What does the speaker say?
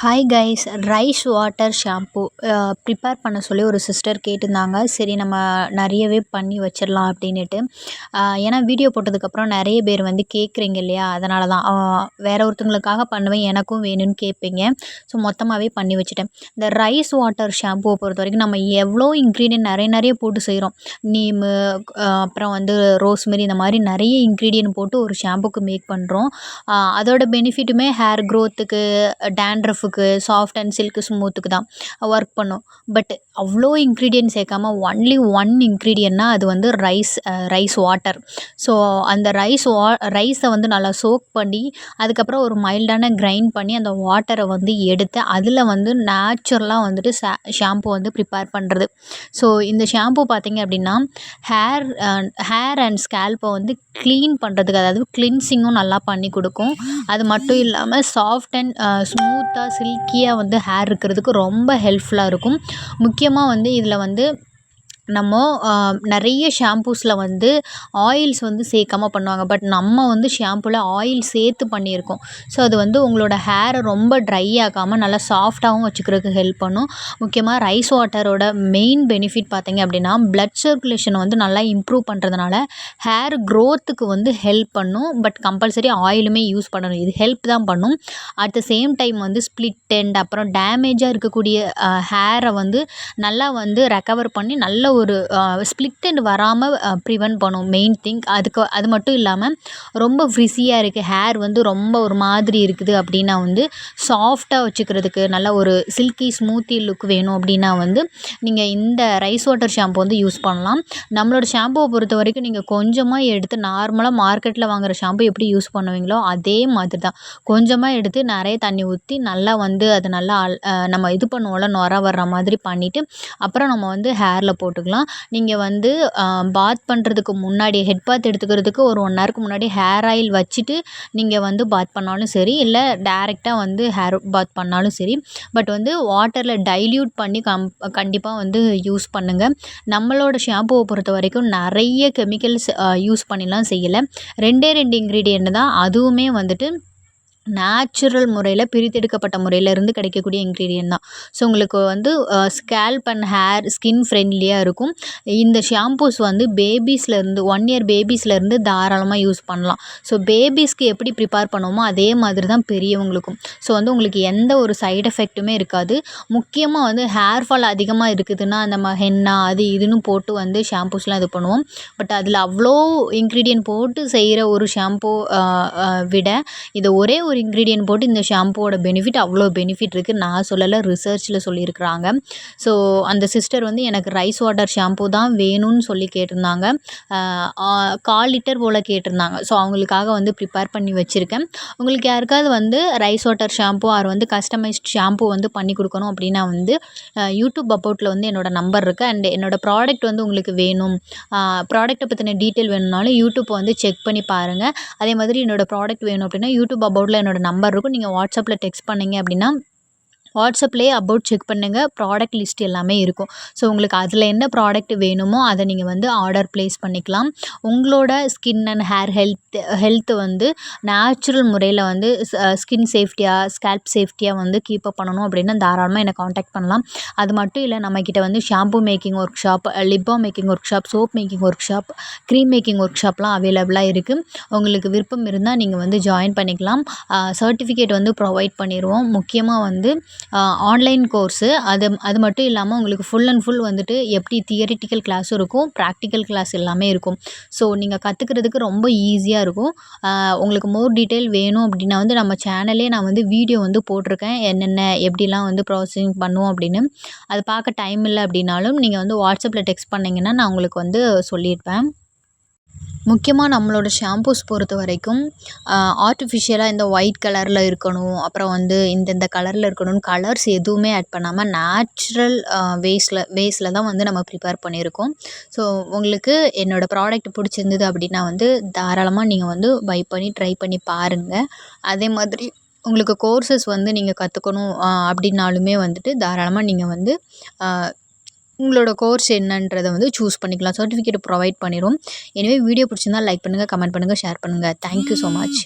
Hi guys rice water shampoo prepare பண்ண சொல்லி ஒரு சிஸ்டர் கேட்டிருந்தாங்க. சரி நம்ம நிறையவே பண்ணி வச்சிடலாம் அப்படின்னுட்டு. ஏன்னா வீடியோ போட்டதுக்கப்புறம் நிறைய பேர் வந்து கேட்குறீங்க இல்லையா? அதனால தான் வேறு ஒருத்தவங்களுக்காக பண்ணுவேன் எனக்கும் வேணும்னு கேட்பீங்க ஸோ மொத்தமாகவே பண்ணி வச்சுட்டேன். இந்த ரைஸ் வாட்டர் ஷாம்புவை பொறுத்த வரைக்கும் நம்ம எவ்வளோ இன்க்ரீடியன்ட் நிறைய நிறைய போட்டு செய்கிறோம் நீம் அப்புறம் வந்து ரோஸ்மெரி இந்த மாதிரி நிறைய இன்க்ரீடியன்ட் போட்டு ஒரு ஷாம்புக்கு மேக் பண்ணுறோம் அதோட பெனிஃபிட்டுமே ஹேர் க்ரோத்துக்கு டேண்ட்ரஃப் ஸ்மூத்துக்கு சாஃப்ட் அண்ட் சில்க் ஸ்மூத்துக்கு தான் ஒர்க் பண்ணும். பட் அவ்வளோ இன்க்ரீடியன்ட் சேர்க்காம ஒன்லி ஒன் இன்க்ரீடியன்ட்னா அது வந்து ரைஸ் ரைஸ் வாட்டர் ஸோ அந்த ரைஸ் வா ரைஸை வந்து நல்லா சோக் பண்ணி அதுக்கப்புறம் ஒரு மைல்டான கிரைண்ட் பண்ணி அந்த வாட்டரை வந்து எடுத்து அதில் வந்து நேச்சுரலாக வந்துட்டு ஷா ஷாம்பு வந்து ப்ரிப்பேர் பண்ணுறது ஸோ இந்த ஷாம்பு பார்த்திங்க அப்படின்னா ஹேர் ஹேர் அண்ட் ஸ்கேல்ப்பை வந்து க்ளீன் பண்ணுறதுக்கு அதாவது க்ளின்சிங்கும் நல்லா பண்ணி கொடுக்கும். அது மட்டும் இல்லாமல் சாஃப்ட் அண்ட் ஸ்மூத்தாக சில்கியாக வந்து ஹேர் இருக்கிறதுக்கு ரொம்ப ஹெல்ப்ஃபுல்லாக இருக்கும். முக்கியமாக வந்து இதில் வந்து நம்ம நிறைய ஷாம்பூஸில் வந்து ஆயில்ஸ் வந்து சேர்க்காம பண்ணுவாங்க. பட் நம்ம வந்து ஷாம்பூவில் ஆயில் சேர்த்து பண்ணியிருக்கோம். ஸோ அது வந்து உங்களோட ஹேரை ரொம்ப ட்ரை ஆகாமல் நல்லா சாஃப்டாகவும் வச்சுக்கிறதுக்கு ஹெல்ப் பண்ணும். முக்கியமாக ரைஸ் வாட்டரோட மெயின் பெனிஃபிட் பார்த்திங்க அப்படின்னா ப்ளட் சர்க்குலேஷனை வந்து நல்லா இம்ப்ரூவ் பண்ணுறதுனால ஹேர் க்ரோத்துக்கு வந்து ஹெல்ப் பண்ணும். பட் கம்பல்சரி ஆயிலுமே யூஸ் பண்ணணும். இது ஹெல்ப் தான் பண்ணும். அட் த சேம் டைம் வந்து ஸ்ப்ளிட் அண்ட் அப்புறம் டேமேஜாக இருக்கக்கூடிய ஹேரை வந்து நல்லா வந்து ரெக்கவர் பண்ணி நல்ல ஒரு ஸ்ப்ளிட் எண்ட் வராமல் ப்ரிவென்ட் பண்ணும். மெயின் திங் அதுக்கு அது மட்டும் இல்லாமல் ரொம்ப ஃப்ரிஸியாக இருக்குது ஹேர் வந்து ரொம்ப ஒரு மாதிரி இருக்குது அப்படின்னா வந்து சாஃப்டாக வச்சுக்கிறதுக்கு நல்ல ஒரு சில்கி ஸ்மூத்தி லுக் வேணும் அப்படின்னா வந்து நீங்கள் இந்த ரைஸ் வாட்டர் ஷாம்பு வந்து யூஸ் பண்ணலாம். நம்மளோட ஷாம்புவை பொறுத்த வரைக்கும் நீங்கள் கொஞ்சமாக எடுத்து நார்மலாக மார்க்கெட்டில் வாங்குகிற ஷாம்பு எப்படி யூஸ் பண்ணுவீங்களோ அதே மாதிரி தான் கொஞ்சமாக எடுத்து நிறைய தண்ணி ஊற்றி நல்லா வந்து அது நல்லா நம்ம இது பண்ணுவோம்ல நொற வர்ற மாதிரி பண்ணிவிட்டு அப்புறம் நம்ம வந்து ஹேரில் போட்டுக்கலாம். நீங்கள் வந்து பாத் பண்ணுறதுக்கு முன்னாடி ஹெட் பாத் எடுத்துக்கிறதுக்கு ஒரு ஒன் ஹவருக்கு முன்னாடி ஹேர் ஆயில் வச்சுட்டு நீங்கள் வந்து பாத் பண்ணாலும் சரி இல்லை டேரெக்டாக வந்து ஹேர் பாத் பண்ணாலும் சரி பட் வந்து வாட்டரில் டைல்யூட் பண்ணி கம் கண்டிப்பாக வந்து யூஸ் பண்ணுங்கள் நம்மளோட ஷாம்புவை பொறுத்த வரைக்கும் நிறைய கெமிக்கல்ஸ் யூஸ் பண்ணிலாம் செய்யலை. ரெண்டே ரெண்டு இன்க்ரீடியண்ட் தான். அதுவுமே வந்துட்டு நேச்சுரல் முறையில் பிரித்தெடுக்கப்பட்ட முறையிலேருந்து கிடைக்கக்கூடிய இன்க்ரீடியன்ட் தான். ஸோ உங்களுக்கு வந்து ஸ்கேல்ப் அண்ட் ஹேர் ஸ்கின் ஃப்ரெண்ட்லியாக இருக்கும். இந்த ஷாம்பூஸ் வந்து பேபிஸ்லேருந்து ஒன் இயர் பேபிஸ்லேருந்து தாராளமாக யூஸ் பண்ணலாம். ஸோ பேபிஸ்க்கு எப்படி ப்ரிப்பேர் பண்ணுவோமோ அதே மாதிரி தான் பெரியவங்களுக்கும். ஸோ வந்து உங்களுக்கு எந்த ஒரு சைட் எஃபெக்ட்டுமே இருக்காது. முக்கியமாக வந்து ஹேர் ஃபால் அதிகமாக இருக்குதுன்னா நம்ம ஹென்னா அது இதுன்னு போட்டு வந்து ஷாம்பூஸ்லாம் இது பண்ணுவோம். பட் அதில் அவ்வளோ இன்க்ரீடியன்ட் போட்டு செய்கிற ஒரு ஷாம்பூ விட இதை ஒரே ஒரு ஒரு இன்க்ரீடியன்ட் போட்டு இந்த ஷாம்புவோட பெனிஃபிட் அவ்வளோ பெனிஃபிட் இருக்குது நான் சொல்லலை ரிசர்ச்சில் சொல்லியிருக்கிறாங்க. ஸோ அந்த சிஸ்டர் வந்து எனக்கு ரைஸ் வாட்டர் ஷாம்பு தான் வேணும்னு சொல்லி கேட்டிருந்தாங்க. கால் லிட்டர் போல் கேட்டிருந்தாங்க. ஸோ அவங்களுக்காக வந்து ப்ரிப்பேர் பண்ணி வச்சுருக்கேன். உங்களுக்கு யாருக்காவது வந்து ரைஸ் வாட்டர் ஷாம்பு ஆர் வந்து கஸ்டமைஸ்ட் ஷாம்பு வந்து பண்ணி கொடுக்கணும் அப்படின்னா வந்து யூடியூப் அபவுட்டில் வந்து என்னோடய நம்பர் இருக்குது அண்ட் என்னோடய ப்ராடக்ட் வந்து உங்களுக்கு வேணும். ப்ராடக்ட்டை பற்றின டீட்டெயில் வேணும்னாலும் யூடியூப்பை வந்து செக் பண்ணி பாருங்கள் அதே மாதிரி என்னோடய ப்ராடக்ட் வேணும் அப்படின்னா யூடியூப் அபவுட்டில் என்னோடய நம்பர் இருக்கும். நீங்கள் வாட்ஸ்அப்பில் டெக்ஸ்ட் பண்ணிங்க அப்படின்னா வாட்ஸ்அப்லேயே அபவுட் செக் பண்ணுங்கள் ப்ராடக்ட் லிஸ்ட் எல்லாமே இருக்கும். ஸோ உங்களுக்கு அதில் என்ன ப்ராடக்ட் வேணுமோ அதை நீங்கள் வந்து ஆர்டர் ப்ளேஸ் பண்ணிக்கலாம். உங்களோட skin and hair health health வந்து நேச்சுரல் முறையில் வந்து ஸ்கின் சேஃப்டியாக ஸ்கேல்ப் சேஃப்டியாக வந்து கீப் அப் பண்ணணும் அப்படின்னா தாராளமாக என்னை காண்டாக்ட் பண்ணலாம். அது மட்டும் இல்லை நம்மக்கிட்ட வந்து shampoo making workshop லிப்பா making workshop soap making workshop cream making work ஷாப்லாம் அவைலபிளாக இருக்குது உங்களுக்கு விருப்பம் இருந்தால் நீங்கள் வந்து ஜாயின் பண்ணிக்கலாம். சர்டிஃபிகேட் வந்து ப்ரொவைட் பண்ணிடுவோம் முக்கியமாக வந்து ஆன்லைன் கோர்ஸு அது அது மட்டும் இல்லாமல் உங்களுக்கு ஃபுல் அண்ட் ஃபுல் வந்துட்டு எப்படி தியரிட்டிக்கல் கிளாஸும் இருக்கும் ப்ராக்டிக்கல் கிளாஸ் எல்லாமே இருக்கும். ஸோ நீங்கள் கற்றுக்கிறதுக்கு ரொம்ப ஈஸியாக இருக்கும். உங்களுக்கு மோர் டீட்டெயில் வேணும் அப்படின்னா வந்து நம்ம சேனல்லே நான் வந்து வீடியோ வந்து போட்டிருக்கேன். என்னென்ன எப்படிலாம் வந்து ப்ராசஸிங் பண்ணுவோம் அப்படின்னு. அது பார்க்க டைம் இல்லை அப்படின்னாலும் நீங்கள் வந்து வாட்ஸ்அப்பில் டெக்ஸ்ட் பண்ணிங்கன்னா நான் உங்களுக்கு வந்து சொல்லியிருப்பேன். முக்கியமாக நம்மளோட ஷாம்பூஸ் பொறுத்த வரைக்கும் ஆர்டிஃபிஷியலாக இந்த ஒயிட் கலரில் இருக்கணும் அப்புறம் வந்து இந்தந்த கலரில் இருக்கணும்னு கலர்ஸ் எதுவுமே ஆட் பண்ணாமல் நேச்சுரல் வேஸில் வேஸில் தான் வந்து நம்ம ப்ரிப்பேர் பண்ணியிருக்கோம். ஸோ உங்களுக்கு என்னோடய ப்ராடக்ட் பிடிச்சிருந்தது அப்படின்னா வந்து தாராளமாக நீங்கள் வந்து பை பண்ணி ட்ரை பண்ணி பாருங்கள் அதே மாதிரி உங்களுக்கு கோர்சஸ் வந்து நீங்கள் கற்றுக்கணும் அப்படின்னாலுமே வந்துட்டு தாராளமாக நீங்கள் வந்து உங்களோட கோர்ஸ் என்னன்றதை வந்து சூஸ் பண்ணிக்கலாம். சர்டிஃபிகேட் ப்ரொவைட் பண்ணிடும் எனவே வீடியோ பிடிச்சிருந்தால் லைக் பண்ணுங்கள் கமெண்ட் பண்ணுங்கள் ஷேர் பண்ணுங்கள் தேங்க்யூ ஸோ மச்